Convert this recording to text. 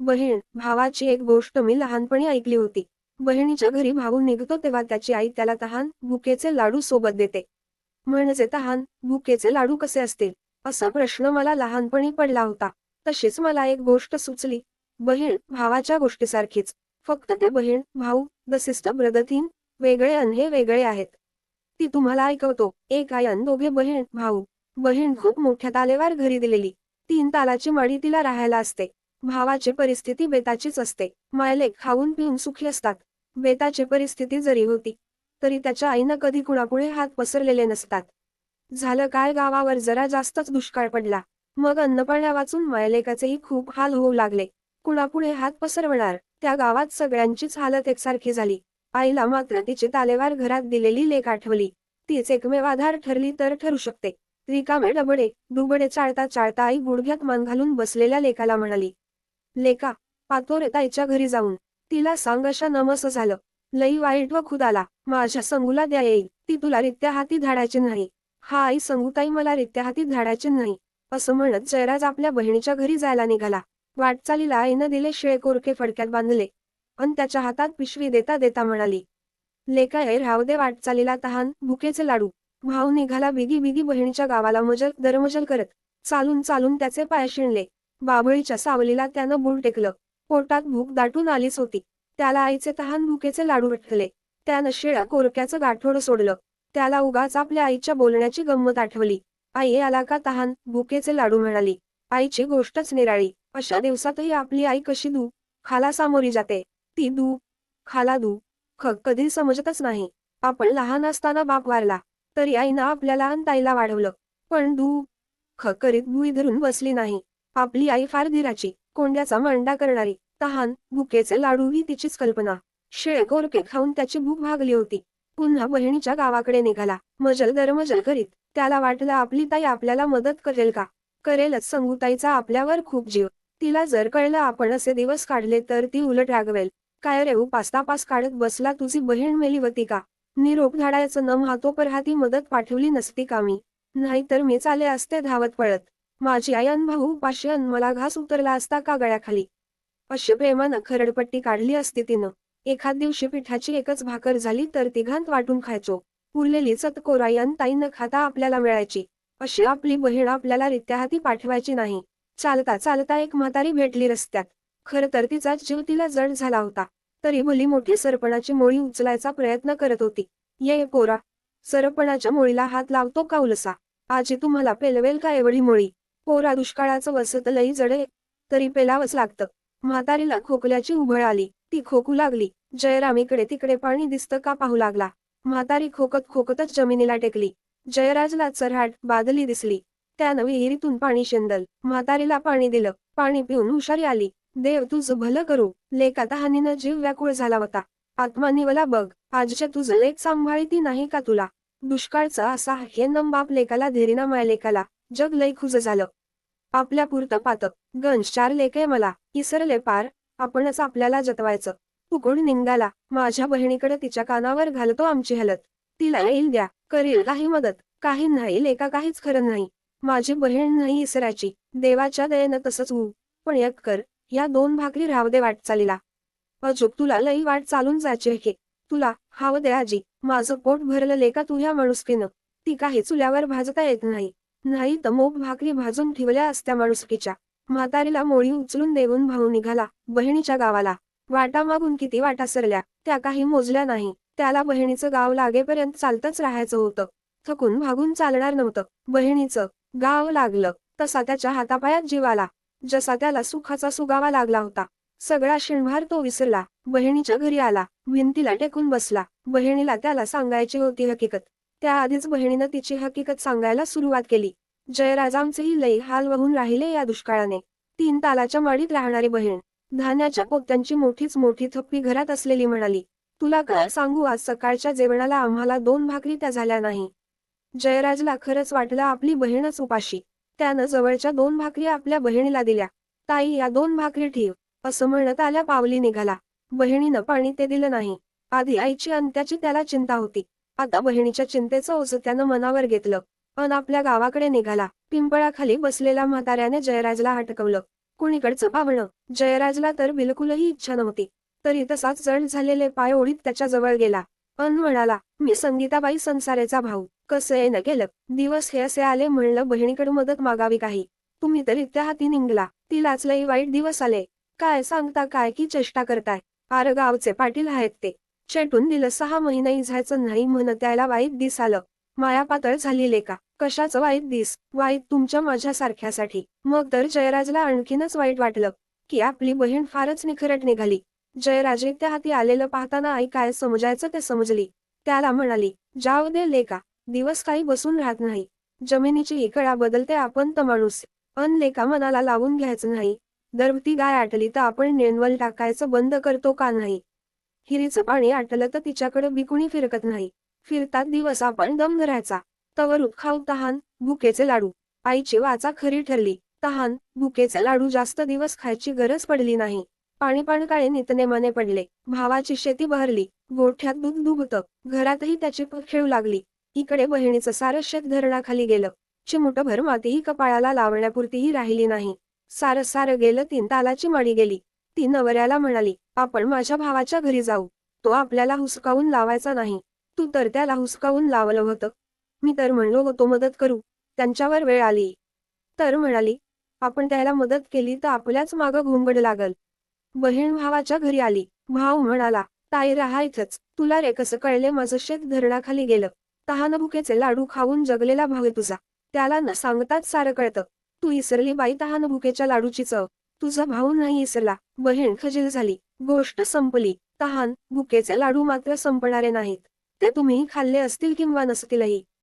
बहीण भावाची एक गोष्ट मी लहानपणी ऐकली होती. बहिणीच्या घरी भाऊ निघतो तेव्हा त्याची आई त्याला तहान भुकेचे लाडू सोबत देते. म्हणजे तहान भुकेचे लाडू कसे असतील? असा प्रश्न मला लहानपणी पडला होता. तशीच मला एक गोष्ट सुचली. बहीण भावाच्या गोष्टीसारखीच. फक्त ते बहीण भाऊ द सिस्टर ब्रदर वेगळे अन हे वेगळे आहेत. ती तुम्हाला ऐकवतो. एक आई अन दोघे बहीण भाऊ. बहीण खूप मोठ्या तालेवार घरी दिलेली. तीन तालाची मडी तिला राहायला असते. भावाची परिस्थिती बेताचीच असते. मायले खाऊन पिऊन सुखी असतात. बेताची परिस्थिती जरी होती तरी त्याच्या आईनं कधी कुणापुढे हात पसरलेले नसतात. झालं काय गावावर जरा जास्तच दुष्काळ पडला. मग अन्नपाण्या वाचून मायलेकाचेही खूप हाल होऊ लागले. कुणापुढे हात पसरवणार? त्या गावात सगळ्यांचीच हालत एकसारखी झाली. आईला मात्र तिची तालेवार घरात दिलेली लेख आठवली. तीच एकमेव आधार ठरली तर ठरू शकते. रिकामे डबडे दुबडे चाळता चाळता आई गुडघ्यात मान घालून बसलेल्या लेखाला म्हणाली लेका पातोरे ताईच्या घरी जाऊन. तिला सांग अशा नमस झालं. लई वाईट व खुद आला. माझ्या संगूला द्या येईल. ती तुला रित्या हाती धाडायची नाही. हा आई संगूताई मला रित्या हाती धाडायची नाही. असं म्हणत जयराज आपल्या बहिणीच्या घरी जायला निघाला. वाटचालीला आईनं दिले शिळे कोरके फडक्यात बांधले. अन त्याच्या हातात पिशवी देता देता म्हणाली. लेका ऐर रावदे वाटचालीला तहान भुकेचे लाडू. भाऊ निघाला बिगी बिगी बहिणीच्या गावाला मजल दरमजल करत. चालून चालून त्याचे पाय शिणले. बाबळीच्या सावलीला त्यानं बुल टेकलं. पोटात भूक दाटून आलीच होती. त्याला आईचे तहान भुकेचे लाडू वाटले त्यानं शिळ्या कोरक्याचं गाठोडं सोडलं. त्याला उगाच आपल्या आईच्या बोलण्याची गंमत आठवली. आई आला का तहान भुकेचे लाडू म्हणाली? आईची गोष्टच निराळी. अशा दिवसातही आपली आई कशी दू? खाला सामोरी जाते. ती दू? खाला दू? ख कधी समजतच नाही. आपण लहान असताना बाप वारला. तरी आईनं आपल्या लहान ताईला वाढवलं. पण दू? ख करीत भुई धरून बसली नाही. आपली आई फार धीराची कोंड्याचा मांडा करणारी तहान भुकेचे लाडू ही तिचीच कल्पना. शिळे कोरके खाऊन त्याची भूक भागली होती. पुन्हा बहिणीच्या गावाकडे निघाला. मजल दरमजल करीत त्याला वाटलं आपली ताई आपल्याला मदत करेल का? करेलच संगुताईचा आपल्यावर खूप जीव. तिला जर कळलं आपण असे दिवस काढले तर ती उलट रागवेल. काय रे उपास काढत बसला तुझी बहीण मेली होती का? निरोप धाडायचं न हातोपर हाती मदत पाठवली नसती का मी नाहीतर मी चाले असते धावत पळत. माझी आई भाऊ उपाशी मला घास उतरला असता का गळ्याखाली अशी प्रेमानं खरडपट्टी काढली असती तिनं. एखाद दिवशी पिठाची एकच भाकर झाली तर तिघांत वाटून खायचो. उरलेली चतकोराई अन ताई न खाता आपल्याला मिळायची. अशी आपली बहीण आपल्याला रित्या हाती पाठवायची नाही. चालता चालता एक म्हातारी भेटली रस्त्यात. खर तर तिचा जीव तिला जड झाला होता. तरी भली मोठी सरपणाची मोळी उचलायचा प्रयत्न करत होती. ये पोरा सरपणाच्या मोळीला हात लावतो का उलसा? आजी तुम्हाला पेलवेल का एवढी मोळी? पोरा दुष्काळाचं वसत लई जडे तरी पेलावंच लागतं. म्हातारीला खोकल्याची उभळ आली. ती खोकू लागली. जयराम इकडे तिकडे पाणी दिसतं का पाहू लागला. म्हातारी खोकत खोकतच जमिनीला टेकली. जयराजला चरहाट बादली दिसली. त्यानं विहिरीतून पाणी शेंदल. म्हातारीला पाणी दिलं. पाणी पिऊन हुशारी आली. देव तुझं भलं करू. लेक आता हानीनं जीव व्याकुळ झाला होता. आत्मा निवला बघ. आजच्या तुझं लेक सांभाळती नाही का तुला? दुष्काळचा असा हे नम बाप लेकाला धीरीना माय लेकाला. जग लय खुज झालं. आपल्या पुरतं पात. गंज चार लेके मला. इसरले पार. आपणच आपल्याला जतवायचं. तुकोड निंगाला माझ्या बहिणीकडे तिच्या कानावर घालतो आमची हलत. तिला येईल द्या. करील काही मदत. काही नाही. लेका काहीच खरं नाही. माझी बहीण नाही इसराची. देवाच्या दयेनं तसंच होऊ पण एक कर. या दोन भाकरी राहू दे वाटचालीला अजूक तुला लई वाट चालून जायची हे तुला हाव दे आजी. माझं पोट भरलं लेका तुझ्या माणुसकीनं. ती काही चुल्यावर भाजता येत नाही. नाही तर मोप भाकरी भाजून ठेवल्या असत्या माणुसकीच्या. म्हातारीला मोळी उचलून देऊन भाऊ निघाला बहिणीच्या गावाला. वाटा मागून किती वाटा सरल्या त्या काही मोजल्या नाही. त्याला बहिणीचं गाव लागेपर्यंत चालतच राहायचं होतं. थकून भागून चालणार नव्हतं. बहिणीचं गाव लागलं तसा त्याच्या हातापायात जीवाला जसा त्याला सुखाचा सुगावा लागला होता. सगळा शिणभार तो विसरला. बहिणीच्या घरी आला भिंतीला टेकून बसला. बहिणीला त्याला सांगायची होती हकीकत. त्याआधीच बहिणीनं तिची हकीकत सांगायला सुरुवात केली. जयराजांचेही लई हाल वहून राहिले या दुष्काळाने. तीन तालाच्या माडीत राहणारी बहीण धान्याच्या पोत्यांची मोठीच मोठी थप्पी घरात असलेली म्हणाली तुला काय सांगू आज सकाळच्या जेवणाला आम्हाला दोन भाकरी त्या झाल्या नाही. जयराजला खरंच वाटलं आपली बहीणच उपाशी. त्यानं जवळच्या दोन भाकरी आपल्या बहिणीला दिल्या. ताई या दोन भाकरी ठेव असं म्हणत आल्या पावली निघाला. बहिणीनं पाणी ते दिलं नाही. आधी आईची अंत्याची त्याला चिंता होती. आता बहिणीच्या चिंतेचं ओझ त्यानं मनावर घेतलं. अन आपल्या गावाकडे निघाला. पिंपळाखाली बसलेल्या म्हाताऱ्याने जयराजला हटकवलं. कुणीकडचं पावणं जयराजला तर बिलकुलही इच्छा नव्हती. तरी तसाच जड झालेले पाय ओढीत त्याच्याजवळ गेला. अन म्हणाला मी संगीताबाई संसारेचा भाऊ. कसं येणं केलं? गेलं दिवस हे असे आले म्हणलं बहिणीकडे मदत मागावी काही. तुम्ही तरी त्या हाती निघला तिलाच लई वाईट दिवस आले. काय सांगता काय की चेष्टा करताय? आर गावचे पाटील आहेत ते. चेटून दिलं सहा महिने जायचं नाही म्हणत त्याला वाईट दिस आलं. माया पातळ झाली का? कशाचं वाईट दिस? वाईट तुमच्या माझ्यासारख्यासाठी. मग तर जयराजला आणखीनच वाईट वाटलं की आपली बहीण फारच निखरट निघाली. जयराजे त्या हाती आलेलं पाहताना आई काय समजायचं ते समजली. त्याला म्हणाली जाऊ दे लेका दिवस काही बसून राहत नाही. जमिनीची इकळा बदलते आपण तर माणूस. अन लेका मनाला लावून घ्यायचं नाही. दरवती गाय आटली तर आपण नेणवल टाकायचं बंद करतो का नाही? हिरीचं पाणी आटलं तर तिच्याकडे बिकुणी फिरकत नाही. फिरतात दिवस आपण दम धरायचा. तवर खाऊ तहान भुकेचे लाडू. आईची वाचा खरी ठरली. तहान भुकेचे लाडू जास्त दिवस खायची गरज पडली नाही. पाणी पाणकाळे नितनेमाने पडले. भावाची शेती बहरली. गोठ्यात दूध दुभतं. घरातही त्याची खेळू लागली. इकडे बहिणीचं सारं शेत धरणाखाली गेलं. चिमुटभर मातीही कपाळाला लावण्यापुरतीही राहिली नाही. सारं सारं गेलं तीन तालाची माडी गेली. ती नवऱ्याला म्हणाली आपण माझ्या भावाच्या घरी जाऊ. तो आपल्याला हुसकावून लावायचा नाही. तू तर त्याला हुसकावून लावलं होतं. मी तर म्हणलो होतो मदत करू. त्यांच्यावर वेळ आली. तर म्हणाली आपण त्याला मदत केली तर आपल्याच मागं घुंबड लागल. बहीण भावाच्या घरी आली. भाऊ म्हणाला ताई राहा इथंच. तुला रे कसं कळले माझं शेत धरणाखाली गेलं. तहान भुकेचे लाडू खाऊन जगलेला भाऊ तुझा. त्याला न सांगताच सारं कळतं. तू इसरली बाई तहान भुकेच्या लाडूची चव. तुझा भाऊ नाही इसरला बहीण खजील झाली. गोष्ट संपली. तहान भुकेचे लाडू मात्र संपणारे नाहीत. ते तुम्ही खाल्ले असतील किंवा नसतीलही.